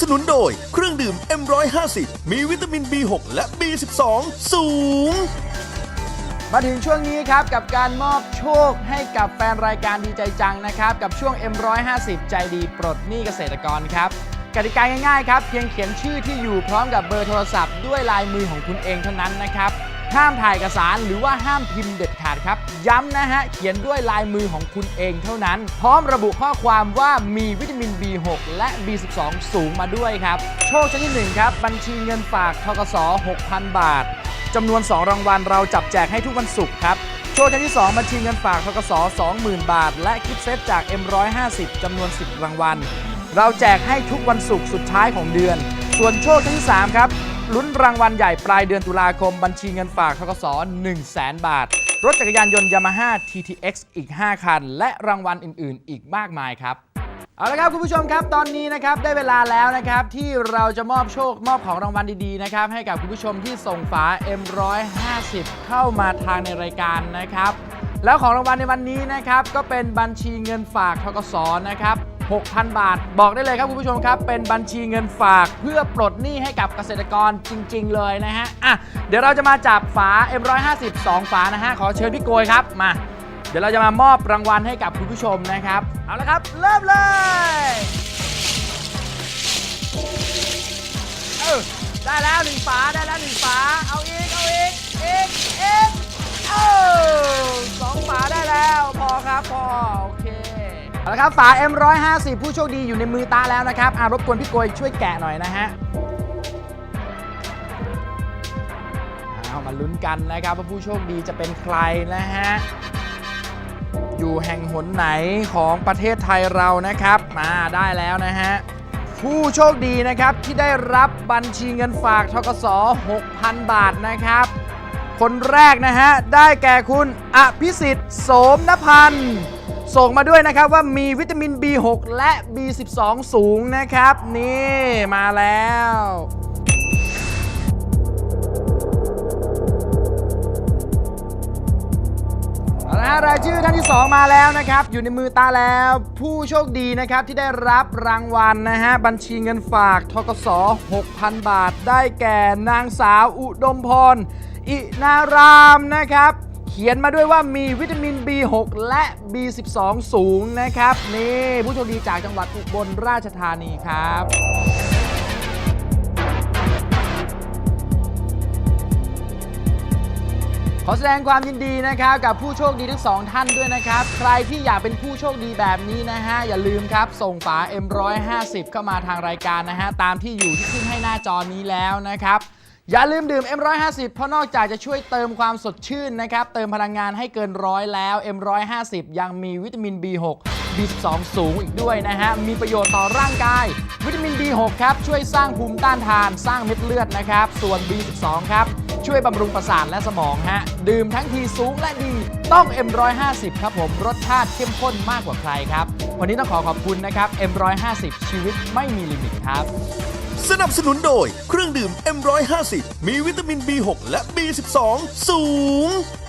สนุนโดย เครื่องดื่ม M150 มีวิตามิน B6 และ B12 สูง มาถึงช่วงนี้ครับ กับการมอบโชคให้กับแฟนรายการดีใจจังนะครับ กับช่วง M150 ใจดีปลดหนี้เกษตรกรครับกติกาง่ายๆครับ เพียงเขียนชื่อที่อยู่พร้อมกับเบอร์โทรศัพท์ด้วยลายมือของคุณเองเท่านั้นนะครับ ห้ามถ่ายเอกสารหรือว่าห้ามพิมพ์เด็ดขาดครับ ย้ำนะฮะ เขียนด้วยลายมือของคุณเองเท่านั้น พร้อมระบุข้อความว่ามีวิตามิน B6 และ B12 สูงมาด้วยครับ โชคชนิดหนึ่งครับ บัญชีเงินฝากทกส6,000 บาทจำนวน 2 รางวัลเราจับแจกให้ทุกวันศุกร์ครับโชว์ชนิดที่ 2 บัญชีเงินฝากทกส20,000 บาท และกิฟต์เซตจาก M150 จำนวน 10 รางวัลเราแจกให้ทุกวันศุกร์สุดท้ายของเดือน ส่วนโชคชนิดที่3ครับ ลุ้นรางวัลใหญ่ปลายเดือนตุลาคม บัญชีเงินฝากทกส1 0 0 0 0 บาท รถจักรยานยนต์ Yamaha TTX อีก 5 คัน และรางวัลอื่น ๆ อีกมากมายครับ เอาละครับคุณผู้ชมครับตอนนี้นะครับได้เวลาแล้วนะครับที่เราจะมอบโชคมอบของรางวัลดีๆนะครับให้กับคุณผู้ชมที่ส่งฝา M150 เข้ามาทางในรายการนะครับแล้วของรางวัลในวันนี้นะครับก็เป็นบัญชีเงินฝากทกสนะครับ 6,000 บาท บอกได้เลยครับคุณผู้ชมครับ เป็นบัญชีเงินฝากเพื่อปลดหนี้ให้กับเกษตรกรจริง ๆ เลยนะฮะอะเดี๋ยวเราจะมาจับฝา M150 2 ฝานะฮะขอเชิญพี่โกยครับมา เดี๋ยวเราจะมามอบรางวัลให้กับคุณผู้ชมนะครับเอาละครับเริ่มเลยเออได้แล้วหนึ่งฝาได้แล้วหนึ่งฝา เอาละครับฝา M150 ผู้โชคดีอยู่ในมือตาแล้วนะครับอารบกวนพี่โกยช่วยแกะหน่อยนะฮะเอามาลุ้นกันนะครับว่าผู้โชคดีจะเป็นใครนะฮะอยู่แห่งหนไหนของประเทศไทยเรานะครับ มาได้แล้วนะฮะผู้โชคดีนะครับที่ได้รับบัญชีเงินฝากทกส6,000 บาทนะครับ คนแรกนะฮะ ได้แก่คุณอภิสิทธิ์โสมนพันธ์ ส่งมาด้วยนะครับว่ามีวิตามิน B6 และ B12 สูงนะครับ นี่มาแล้วเอาละฮะรายชื่อท่านที่ 2 มาแล้วนะครับ อยู่ในมือตาแล้ว ผู้โชคดีนะครับที่ได้รับรางวัลนะฮะ บัญชีเงินฝากทกส6,000 บาท ได้แก่นางสาวอุดมพร อินารามนะครับ เขียนมาด้วยว่ามีวิตามิน B6 และ B12 สูงนะครับ นี่ผู้โชคดีจากจังหวัดอุบลราชธานีครับขอแสดงความยินดีนะครับกับผู้โชคดีทั้งสองท่านด้วยนะครับ ใครที่อยากเป็นผู้โชคดีแบบนี้นะฮะ อย่าลืมครับ ส่งฝา M150 เข้ามาทางรายการนะฮะ ตามที่อยู่ที่ขึ้นให้หน้าจอนี้แล้วนะครับ อย่าลืมดื่ม M150 เพราะนอกจากจะช่วยเติมความสดชื่นนะครับ เติมพลังงานให้เกินร้อยแล้ว M150 ยังมีวิตามิน B6 B12 สูงอีกด้วยนะฮะ มีประโยชน์ต่อร่างกาย วิตามิน B6 ครับ ช่วยสร้างภูมิต้านทาน สร้างเม็ดเลือดนะครับ ส่วน B12 ครับ ช่วยบำรุงประสาทและสมองฮะ ดื่มทั้งทีสูงและดีต้อง M150 ครับผม รสชาติเข้มข้นมากกว่าใครครับ วันนี้ต้องขอขอบคุณนะครับ M150 ชีวิตไม่มีลิมิตครับ สนับสนุนโดยเครื่องดื่ม M150 มีวิตามิน B6 และ B12 สูง